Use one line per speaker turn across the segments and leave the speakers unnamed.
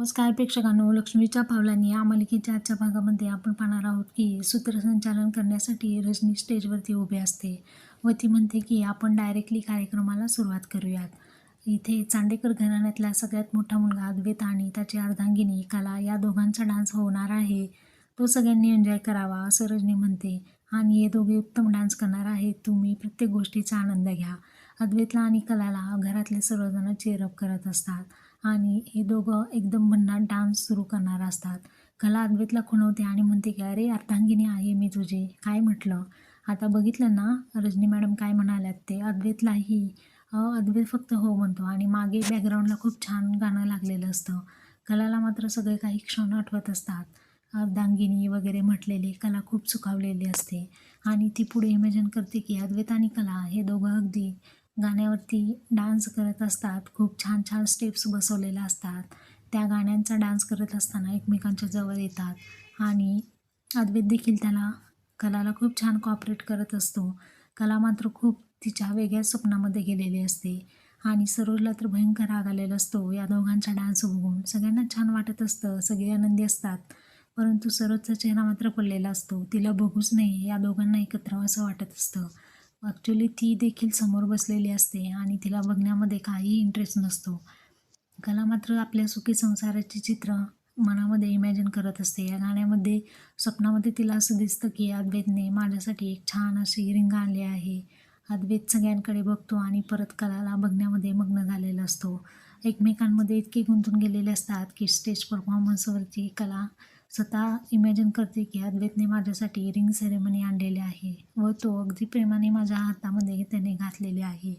नमस्कार प्रेक्षकांनो लक्ष्मीच्या पावलांनी या मालिकेच्या आजच्या भागामध्ये आपण पाहणार आहोत की सूत्रसंचालन करण्यासाठी रजनी स्टेजवरती उभी असते व ती म्हणते की आपण डायरेक्टली कार्यक्रमाला सुरुवात करूयात. इथे चांडेकर घराण्यातला सगळ्यात मोठा मुलगा अद्वैत आणि त्याची अर्धांगिनी कला या दोघांचा डान्स होणार आहे. तो सगळ्यांनी एन्जॉय करावा असं रजनी म्हणते. आणि हे दोघे उत्तम डान्स करणार आहेत. तुम्ही प्रत्येक गोष्टीचा आनंद घ्या. अद्वैतला आणि कलाला घरातले सर्वजण चेअरअप करत असतात. आणि हे दोघं एकदम भन्नाट डान्स सुरू करणार असतात. कला अद्वैतला खुणवते आणि म्हणते की अरे अर्धांगिनी आहे मी तुझे. काय म्हटलं? आता बघितलं ना रजनी मॅडम काय म्हणाल्यात ते अद्वैतलाही अद्वैत फक्त हो म्हणतो आणि मागे बॅकग्राऊंडला खूप छान गाणं लागलेलं असतं. कलाला मात्र सगळे काही क्षण आठवत असतात. अर्धांगिनी वगैरे म्हटलेली कला खूप सुखावलेली असते. आणि ती पुढे इमॅजिन करते की अद्वैत आणि कला हे दोघं अगदी गाण्यावरती डान्स करत असतात. खूप छान छान स्टेप्स बसवलेल्या असतात. त्या गाण्यांचा डान्स करत असताना एकमेकांच्या जवळ येतात आणि अद्वैत देखील त्याला कलाला खूप छान कॉपरेट करत असतो. कला मात्र खूप तिच्या वेगळ्या स्वप्नामध्ये गेलेली असते आणि सरोजला तर भयंकर राग आलेला असतो. या दोघांचा डान्स बघून सगळ्यांना छान वाटत असतं. सगळे आनंदी असतात. परंतु सरोजचा चेहरा मात्र पडलेला असतो. तिला बघूच नाही या दोघांना एकत्र असं वाटत असतं. ॲक्च्युली ती देखील समोर बसलेली असते आणि तिला बघण्यामध्ये काही इंटरेस्ट नसतो. कला मात्र आपल्या सुखी संसाराची चित्र मनामध्ये इमॅजिन करत असते. या गाण्यामध्ये स्वप्नामध्ये तिला असं दिसतं की अद्वैतने माझ्यासाठी एक छान अशी रिंग आणली आहे. अद्वैत सगळ्यांकडे बघतो आणि परत कलाला बघण्यामध्ये मग्न झालेला असतो. एकमेकांमध्ये इतके गुंतून गेलेले असतात की स्टेज परफॉर्मन्सवरची कला स्वतः इमॅजिन करते की अद्वैतने माझ्यासाठी रिंग सेरेमनी आणलेली आहे व तो अगदी प्रेमाने माझ्या हातामध्ये त्याने घातलेले आहे.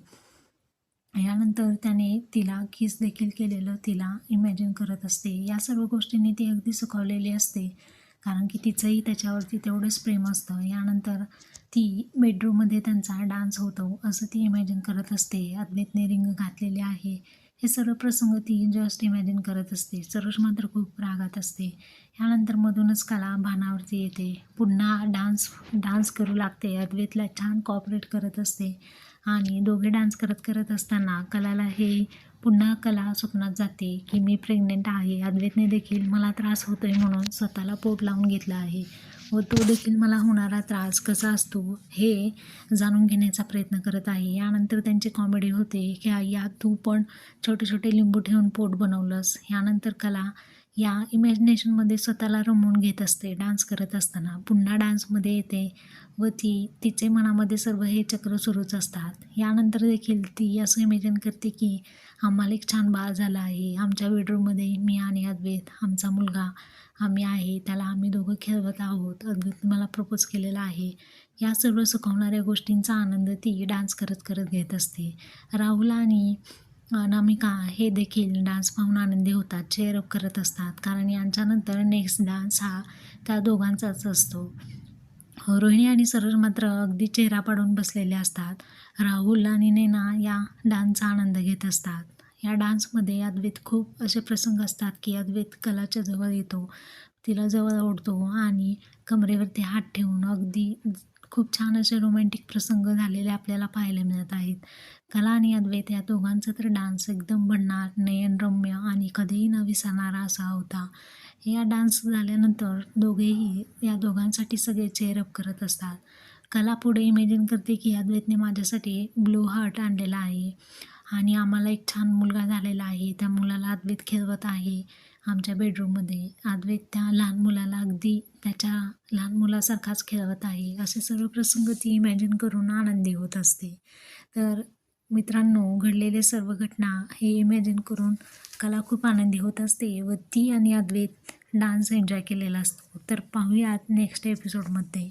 यानंतर त्याने तिला किस देखील केलेलं तिला इमॅजिन करत असते. या सर्व गोष्टींनी ती अगदी सुखावलेली असते. कारण की तिचंही त्याच्यावरती तेवढंच प्रेम असतं. यानंतर ती बेडरूममध्ये त्यांचा डान्स होतो असं ती इमॅजिन करत असते. अद्वैतने रिंग घातलेले आहे. हे सर्व प्रसंग ती जस्ट इमॅजिन करत असते. सरोज मात्र खूप रागात असते. यानंतर मधूनच कला भानावरती येते. पुन्हा डान्स डान्स करू लागते. अद्वैतला छान कॉपरेट करत असते. आणि दोघे डान्स करत करत असताना कलाला हे पुन्हा कला स्वप्नात जाते की मी प्रेग्नेंट आहे. अद्वैतने देखील मला त्रास होतो आहे म्हणून स्वतःला पोट लावून घेतला आहे. व तो देखील मला होणारा त्रास कसा असतो हे जाणून घेण्याचा प्रयत्न करत आहे. यानंतर त्यांची कॉमेडी होते. की या तू पण छोटे छोटे लिंबू ठेवून पोट बनवलंस. यानंतर कला या इमॅजिनेशनमध्ये स्वतःला रमवून घेत असते. डान्स करत असताना पुन्हा डान्समध्ये येते व ती तिचे मनामध्ये सर्व हे चक्र सुरूच असतात. यानंतर देखील ती असं इमॅजिन करते की आम्हाला एक छान बाळ झाला आहे. आमच्या बेडरूममध्ये मी आणि अद्वैत आमचा मुलगा आम्ही आहे. त्याला आम्ही दोघं खेळवत आहोत. अद्वैत मला प्रपोज केलेला आहे. या सर्व सुखवणाऱ्या गोष्टींचा आनंद ती डान्स करत करत घेत असते. राहुल आणि अनामिका हे देखील डान्स पाहून आनंदी होतात चेअरअप करत असतात. कारण यांच्यानंतर नेक्स्ट डान्स हा त्या दोघांचाच असतो. रोहिणी आणि सरोज मात्र अगदी चेहरा पाडून बसलेले असतात. राहुल आणि नैना या डान्सचा आनंद घेत असतात. या डान्समध्ये अद्वैत खूप असे प्रसंग असतात की अद्वैत कलाच्या जवळ येतो तिला जवळ ओढतो आणि कमरेवरती हात ठेवून अगदी खूप छान असे रोमॅन्टिक प्रसंग झालेले आपल्याला पाहायला मिळत आहेत. कला आणि अद्वैत या दोघांचा तर डान्स एकदम भन्नाट नयनरम्य आणि कधीही न विसरणारा असा होता. या डान्स झाल्यानंतर दोघेही या दोघांसाठी सगळे चेअरअप करत असतात. कला पुढे इमॅजिन करते की अद्वैतने माझ्यासाठी ब्लू हार्ट आणलेला आहे. आणि आम्हाला एक छान मुलगा झालेला आहे. त्या मुलाला अद्वैत खेळवत आहे. आमच्या बेडरूममध्ये अद्वैत त्या लहान मुलाला अगदी त्याच्या लहान मुलासारखाच खेळवत आहे. असे सर्व प्रसंग ती इमॅजिन करून आनंदी होत असते. तर मित्रांनो घडलेले सर्व घटना हे इमॅजिन करून कला खूप आनंदी होत असते व ती आणि अद्वैत डान्स एन्जॉय केलेला असतो. तर पाहूयात नेक्स्ट एपिसोडमध्ये